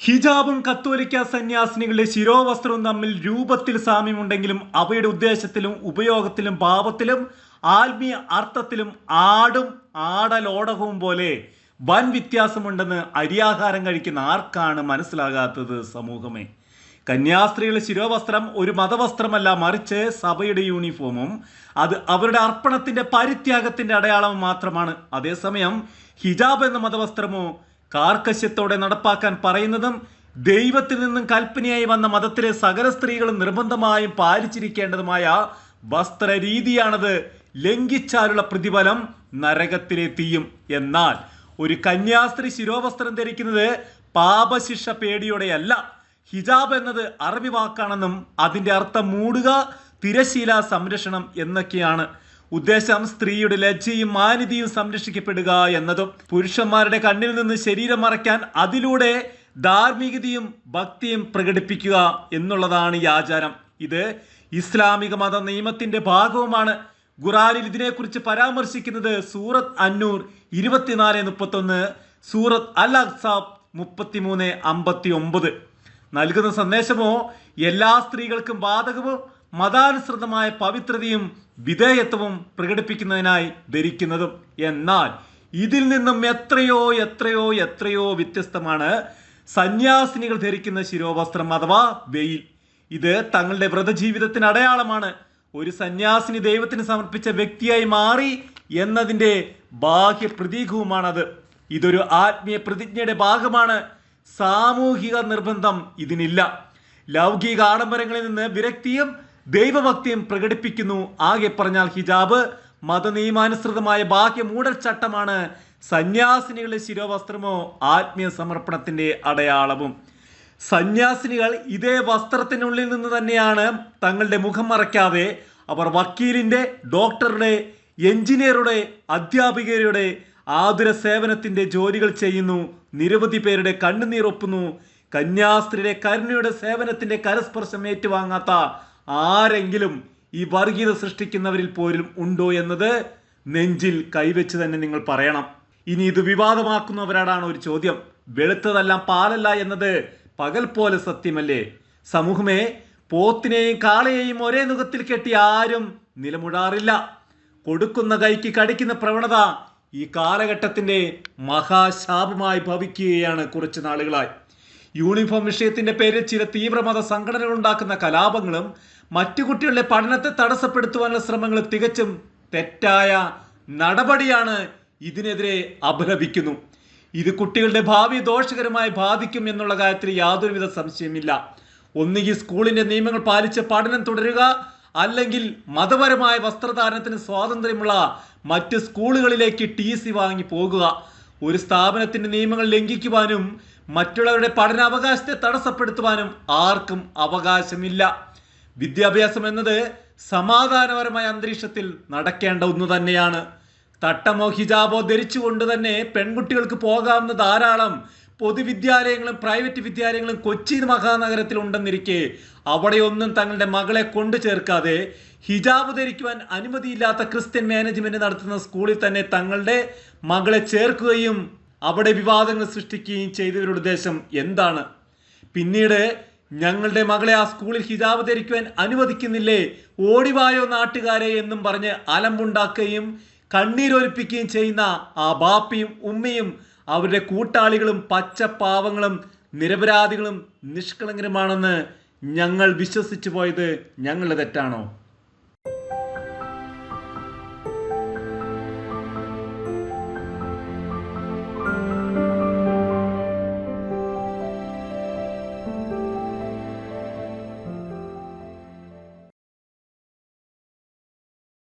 ഹിജാബും കത്തോലിക്ക സന്യാസിനികളുടെ ശിരോവസ്ത്രവും തമ്മിൽ രൂപത്തിൽ സാമ്യമുണ്ടെങ്കിലും അവയുടെ ഉദ്ദേശത്തിലും ഉപയോഗത്തിലും ഭാവത്തിലും ആത്മീയ അർത്ഥത്തിലും ആടും ആടലോടകവും പോലെ വൻ വ്യത്യാസമുണ്ടെന്ന് അരിയാഹാരം കഴിക്കുന്ന ആർക്കാണ് മനസ്സിലാകാത്തത് സമൂഹമേ? കന്യാസ്ത്രീകളുടെ ശിരോവസ്ത്രം ഒരു മതവസ്ത്രമല്ല മറിച്ച് സഭയുടെ യൂണിഫോമും. അത് അവരുടെ അർപ്പണത്തിന്റെ പരിത്യാഗത്തിന്റെ അടയാളം മാത്രമാണ്. അതേസമയം ഹിജാബ് എന്ന മതവസ്ത്രമോ കാർക്കശ്യത്തോടെ നടപ്പാക്കാൻ പറയുന്നതും ദൈവത്തിൽ നിന്നും കൽപ്പനയായി വന്ന മതത്തിലെ സകല സ്ത്രീകളും നിർബന്ധമായും പാലിച്ചിരിക്കേണ്ടതുമായ വസ്ത്രരീതിയാണത് ലംഘിച്ചാലുള്ള പ്രതിഫലം നരകത്തിലെ തീയും. എന്നാൽ ഒരു കന്യാസ്ത്രീ ശിരോവസ്ത്രം ധരിക്കുന്നത് പാപശിക്ഷ പേടിയോടെയല്ല. ഹിജാബ് എന്നത് അറബി വാക്കാണെന്നും അതിന്റെ അർത്ഥം മൂടുക തിരശീല സംരക്ഷണം എന്നൊക്കെയാണ്. ഉദ്ദേശം സ്ത്രീയുടെ ലജ്ജയും മാന്യതയും സംരക്ഷിക്കപ്പെടുക എന്നതും പുരുഷന്മാരുടെ കണ്ണിൽ നിന്ന് ശരീരം മറയ്ക്കാൻ അതിലൂടെ ധാർമ്മികതയും ഭക്തിയും പ്രകടിപ്പിക്കുക എന്നുള്ളതാണ് ഈ ആചാരം. ഇത് ഇസ്ലാമിക മത നിയമത്തിന്റെ ഭാഗവുമാണ്. ഖുറാനിൽ ഇതിനെക്കുറിച്ച് പരാമർശിക്കുന്നത് സൂറത്ത് അന്നൂർ ഇരുപത്തിനാല് മുപ്പത്തൊന്ന് സൂറത്ത് അൽ അക്സാബ് മുപ്പത്തിമൂന്ന് അമ്പത്തി ഒമ്പത് നൽകുന്ന സന്ദേശമോ എല്ലാ സ്ത്രീകൾക്കും ബാധകവും മതാനുസൃതമായ പവിത്രതയും വിധേയത്വവും പ്രകടിപ്പിക്കുന്നതിനായി ധരിക്കുന്നതും. എന്നാൽ ഇതിൽ നിന്നും എത്രയോ എത്രയോ എത്രയോ വ്യത്യസ്തമാണ് സന്യാസിനികൾ ധരിക്കുന്ന ശിരോവസ്ത്രം അഥവാ വെയിൽ. ഇത് തങ്ങളുടെ വ്രതജീവിതത്തിന് അടയാളമാണ്. ഒരു സന്യാസിനി ദൈവത്തിന് സമർപ്പിച്ച വ്യക്തിയായി മാറി എന്നതിന്റെ ബാഹ്യ പ്രതീകവുമാണത് ഇതൊരു ആത്മീയ പ്രതിജ്ഞയുടെ ഭാഗമാണ്. സാമൂഹിക നിർബന്ധം ഇതിനില്ല. ലൗകിക ആഡംബരങ്ങളിൽ നിന്ന് വിരക്തിയും ദൈവഭക്തിയും പ്രകടിപ്പിക്കുന്നു. ആകെ പറഞ്ഞാൽ ഹിജാബ് മതനിയമാനുസൃതമായ ബാഹ്യ മൂടൽച്ചട്ടമാണ് സന്യാസിനികളുടെ ശിരോവസ്ത്രമോ ആത്മീയ സമർപ്പണത്തിന്റെ അടയാളവും. സന്യാസിനികൾ ഇതേ വസ്ത്രത്തിനുള്ളിൽ നിന്ന് തന്നെയാണ് തങ്ങളുടെ മുഖം മറയ്ക്കാതെ അവർ വക്കീലിന്റെ ഡോക്ടറുടെ എഞ്ചിനീയറുടെ അധ്യാപികയുടെ ആതുര സേവനത്തിന്റെ ജോലികൾ ചെയ്യുന്നു. നിരവധി പേരുടെ കണ്ണുനീർ ഒപ്പുന്നു. കന്യാസ്ത്രീയുടെ കരുണയുടെ സേവനത്തിന്റെ കരസ്പർശം ഏറ്റുവാങ്ങാത്ത ആരെങ്കിലും ഈ വർഗീയത സൃഷ്ടിക്കുന്നവരിൽ പോലും ഉണ്ടോ എന്നത് നെഞ്ചിൽ കൈവച്ച് തന്നെ നിങ്ങൾ പറയണം. ഇനി ഇത് വിവാദമാക്കുന്നവരാടാണ് ഒരു ചോദ്യം. വെളുത്തതെല്ലാം പാലല്ല എന്നത് പകൽ പോലെ സത്യമല്ലേ? സമൂഹമേ പോത്തിനെയും കാളയെയും ഒരേ നുഖത്തിൽ കെട്ടി ആരും നിലമുടാറില്ല. കൊടുക്കുന്ന കൈക്ക് കടിക്കുന്ന പ്രവണത ഈ കാലഘട്ടത്തിന്റെ മഹാശാപമായി ഭവിക്കുകയാണ് കുറച്ച് നാളുകളായി. യൂണിഫോം വിഷയത്തിന്റെ പേരിൽ ചില തീവ്രമത സംഘടനകൾ ഉണ്ടാക്കുന്ന കലാപങ്ങളും മറ്റു കുട്ടികളുടെ പഠനത്തെ തടസ്സപ്പെടുത്തുവാനുള്ള ശ്രമങ്ങളും തികച്ചും തെറ്റായ നടപടിയാണ് ഇതിനെതിരെ അപലപിക്കുന്നു. ഇത് കുട്ടികളുടെ ഭാവി ദോഷകരമായി ബാധിക്കും എന്നുള്ള കാര്യത്തിൽ യാതൊരുവിധ സംശയമില്ല ഒന്നുകിൽ സ്കൂളിന്റെ നിയമങ്ങൾ പാലിച്ച് പഠനം തുടരുക അല്ലെങ്കിൽ മതപരമായ വസ്ത്രധാരണത്തിന് സ്വാതന്ത്ര്യമുള്ള മറ്റ് സ്കൂളുകളിലേക്ക് ടി സി വാങ്ങി പോകുക. ഒരു സ്ഥാപനത്തിന്റെ നിയമങ്ങൾ ലംഘിക്കുവാനും മറ്റുള്ളവരുടെ പഠനാവകാശത്തെ തടസ്സപ്പെടുത്തുവാനും ആർക്കും അവകാശമില്ല. വിദ്യാഭ്യാസം എന്നത് സമാധാനപരമായ അന്തരീക്ഷത്തിൽ നടക്കേണ്ട ഒന്ന് തന്നെയാണ്. തട്ടമോ ഹിജാബോ ധരിച്ചുകൊണ്ട് തന്നെ പെൺകുട്ടികൾക്ക് പോകാവുന്ന ധാരാളം പൊതുവിദ്യാലയങ്ങളും പ്രൈവറ്റ് വിദ്യാലയങ്ങളും കൊച്ചി മഹാനഗരത്തിൽ ഉണ്ടെന്നിരിക്കെ അവിടെയൊന്നും തങ്ങളുടെ മകളെ കൊണ്ടു ചേർക്കാതെ ഹിജാബ് ധരിക്കുവാൻ അനുമതിയില്ലാത്ത ക്രിസ്ത്യൻ മാനേജ്മെന്റ് നടത്തുന്ന സ്കൂളിൽ തന്നെ തങ്ങളുടെ മകളെ ചേർക്കുകയും അവിടെ വിവാദങ്ങൾ സൃഷ്ടിക്കുകയും ചെയ്തവരുടെ ഉദ്ദേശം എന്താണ്? പിന്നീട് ഞങ്ങളുടെ മകളെ ആ സ്കൂളിൽ ഹിജാബ് ധരിക്കുവാൻ അനുവദിക്കുന്നില്ലേ? ഓടിവായോ നാട്ടുകാരെ എന്നും പറഞ്ഞ് അലമ്പുണ്ടാക്കുകയും കണ്ണീരൊലിപ്പിക്കുകയും ചെയ്യുന്ന ആ ബാപ്പിയും ഉമ്മയും അവരുടെ കൂട്ടാളികളും പച്ചപ്പാവങ്ങളും നിരപരാധികളും നിഷ്കളങ്കരുമാണെന്ന് ഞങ്ങൾ വിശ്വസിച്ചു പോയത് ഞങ്ങളുടെ തെറ്റാണോ?